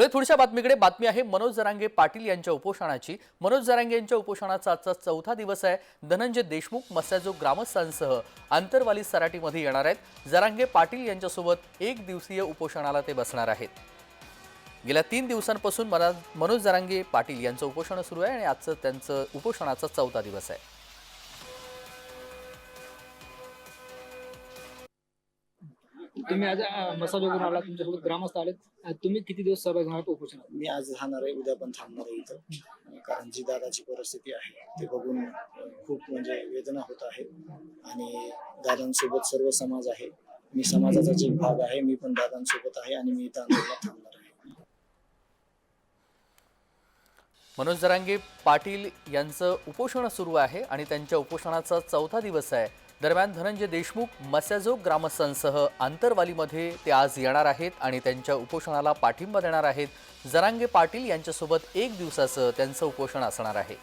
पुढे थोडशा बातमीकडे. बातमी आहे मनोज जरांगे पाटील यांच्या उपोषणाची. मनोज जरांगे यांच्या उपोषणाचा आजचा चौथा दिवस आहे. धनंजय देशमुख मस्याजो ग्रामस्थांसह आंतरवाली सराटीमध्ये येणार आहेत. जरांगे पाटील यांच्यासोबत एक दिवसीय उपोषणाला ते बसणार आहेत. गेल्या तीन दिवसांपासून मनोज जरांगे पाटील यांचं उपोषण सुरू आहे आणि आजचं त्यांचं उपोषणाचा चौथा दिवस आहे. तुम्ही आज मसाजोगून आला तुमच्यासोबत ग्रामस्थ आलेत. अं, तुम्ही किती दिवस सहभागी होणार उपोषणात? मी आज राहणार आहे उद्या पण थांबणार आहे इथं. कारण जी दादाची परिस्थिती आहे ते बघून खूप म्हणजे वेदना होत आहे. आणि दादांसोबत सर्व समाज आहे. मी समाजाचाच एक भाग आहे मी पण दादांसोबत आहे आणि मी इथं आंदोलनात थांबणार आहे. मनोज जरांगे पाटील यांचं उपोषण सुरू आहे आणि त्यांच्या उपोषणाचा चौथा दिवस आहे. दरम्यान धनंजय देशमुख मस्याजोग ग्रामस्थांसह आंतरवालीमध्ये ते आज येणार आहेत आणि त्यांच्या उपोषणाला पाठिंबा देणार आहेत. जरांगे पाटील यांच्यासोबत एक दिवसाचं त्यांचं उपोषण असणार आहे.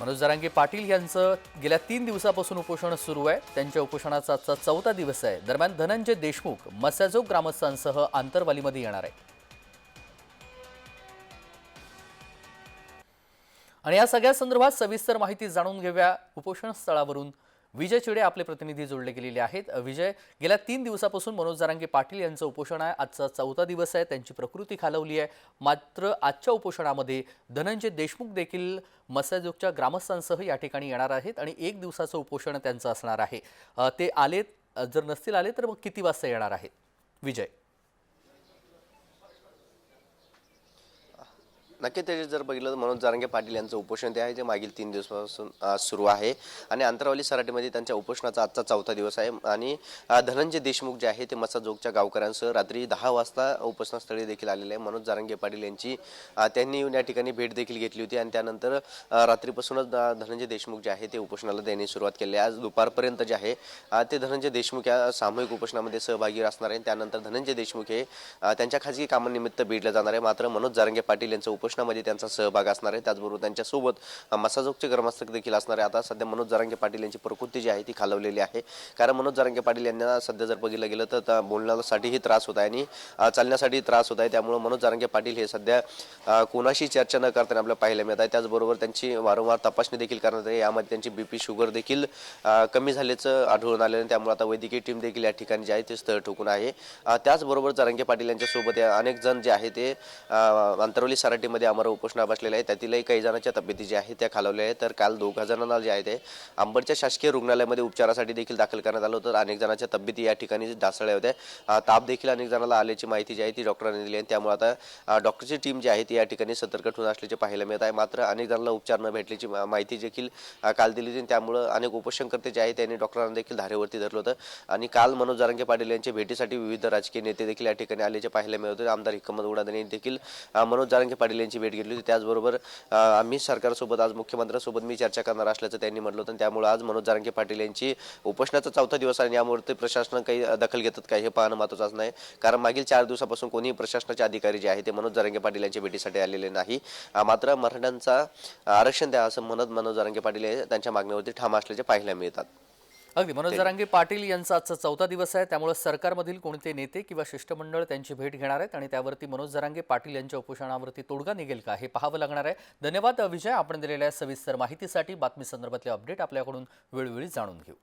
मनोज जरांगे पाटील यांचं गेल्या तीन दिवसापासून उपोषण सुरू आहे. त्यांच्या उपोषणाचा आजचा चौथा दिवस आहे. दरम्यान धनंजय देशमुख मस्याजोग ग्रामस्थांसह आंतरवालीमध्ये येणार आहे आणि या सगळ्या संदर्भात सविस्तर माहिती जाणून घेऊया उपोषण स्थळावरून विजय चिडे आपले प्रतिनिधी जोडले गेलेले आहेत. विजय गेल्या तीन दिवसापासून मनोज जारांगे पाटील यांचं उपोषण आहे. आजचा चौथा दिवस आहे. त्यांची प्रकृती खालवली आहे. मात्र आजच्या उपोषणामध्ये धनंजय देशमुख देखील मसाजोगच्या ग्रामस्थांसह या ठिकाणी येणार आहेत आणि एक दिवसाचं उपोषण त्यांचं असणार आहे. ते आलेत जर नसतील आले तर मग किती वाजता येणार आहेत? विजय. नक्की त्याचे जर बघितलं तर मनोज जारंगे पाटील यांचं उपोषण ते आहे जे मागील तीन दिवसापासून सुरू आहे. आणि अंतरावली सराटीमध्ये त्यांच्या उपोषणाचा आजचा चौथा दिवस आहे. आणि धनंजय देशमुख जे आहे ते मसाजोगच्या गावकऱ्यांसह रात्री दहा वाजता उपोषणस्थळी देखील आलेले आहे मनोज जारंगे पाटील यांची त्यांनी येऊन या ठिकाणी भेट देखील घेतली होती. आणि त्यानंतर रात्रीपासूनच धनंजय देशमुख जे आहे ते उपोषणाला देण्यास सुरुवात केली आहे. आज दुपारपर्यंत जे आहे ते धनंजय देशमुख या सामूहिक उपोषणामध्ये सहभागी असणार आहे त्यानंतर धनंजय देशमुख हे त्यांच्या खाजगी कामानिमित्त भेटलं जाणार आहे. मात्र मनोज जारंगे पाटील यांचं उपोषणामध्ये त्यांचा सहभाग असणार आहे. त्याचबरोबर त्यांच्यासोबत मसाजोगचे ग्रामस्थ देखील असणार आहे. आता सध्या मनोज जरांगे पाटील यांची प्रकृती जी आहे ती खालवलेली आहे. कारण मनोज जरांगे पाटील यांना सध्या जर बघितलं गेलं तर बोलण्यासाठीही त्रास होत आहे आणि चालण्यासाठी त्रास होत आहे. त्यामुळे मनोज जरांगे पाटील हे सध्या कोणाशी चर्चा न करताना आपल्याला पाहायला मिळत आहे. त्याचबरोबर त्यांची वारंवार तपासणी देखील करण्यात आहे यामध्ये त्यांची बीपी शुगर देखील कमी झाल्याचं आढळून आलेलं त्यामुळे आता वैद्यकीय टीम देखील या ठिकाणी जे आहे ते स्थळ ठोकून आहे. त्याचबरोबर जरांगे पाटील यांच्यासोबत अनेक जण जे आहे ते अंतरवली सराटीमध्ये सराटीमध्ये आम्हाला उपोषणा बसलेले आहे त्यातीलही काही जणांच्या तब्येती ज्या आहेत त्या खालवल्या आहेत. तर काल दोघा जणांना जे आहे ते अंबडच्या शासकीय रुग्णालयामध्ये उपचारासाठी देखील दाखल करण्यात आलं होतं. तर अनेक जणांच्या तब्येती या ठिकाणी ढासळल्या होत्या. ताप देखील अनेक जणांना आल्याची माहिती जी आहे ती डॉक्टरांनी दिली आहे त्यामुळे आता डॉक्टरची टीम जी आहे ती या ठिकाणी सतर्क ठेवून असल्याचे पाहायला मिळत आहे. मात्र अनेक जणांना उपचार न भेटल्याची माहिती देखील काल दिली होती त्यामुळं अनेक उपोषणकर्ते जे आहेत त्यांनी डॉक्टरांना देखील धारेवरती धरलं होतं. आणि काल मनोज जारंगे पाटील यांच्या भेटीसाठी विविध राजकीय नेते देखील या ठिकाणी आल्याचे पाहायला मिळत होते. आमदार हिकमत उडादाने देखील मनोज जारंगे पाटील यांची भेट घेतली होती. त्याचबरोबर आम्ही सरकारसोबत आज मुख्यमंत्र्यांसोबत मी चर्चा करणार असल्याचं त्यांनी म्हटलं होतं. त्यामुळे आज मनोज जारंगे पाटील यांची उपोषणाचा चौथा दिवस आणि यामुळे ते प्रशासन काही दखल घेतात का हे पाहणं महत्त्वाचं नाही कारण मागील चार दिवसापासून कोणीही प्रशासनाचे अधिकारी जे आहे ते मनोज जारंगे पाटील यांच्या भेटीसाठी आलेले नाही. मात्र मराठ्यांचा आरक्षण द्या असं म्हणत मनोज जारंगे पाटील हे त्यांच्या मागणीवरती ठाम असल्याचे पाहायला मिळतात. अगदी. मनोज जरांगे पाटील यांचा आजचा चौथा दिवस आहे. त्यामुळे सरकारमधील कोणते नेते किंवा शिष्टमंडळ त्यांची भेट घेणार आहेत आणि त्यावरती मनोज जरांगे पाटील यांच्या उपोषणावरती तोडगा निघेल का हे पाहावं लागणार आहे. धन्यवाद विजय. आपण दिलेल्या सविस्तर माहितीसाठी बातमी संदर्भातले अपडेट आपल्याकडून वेळोवेळी जाणून घेऊ.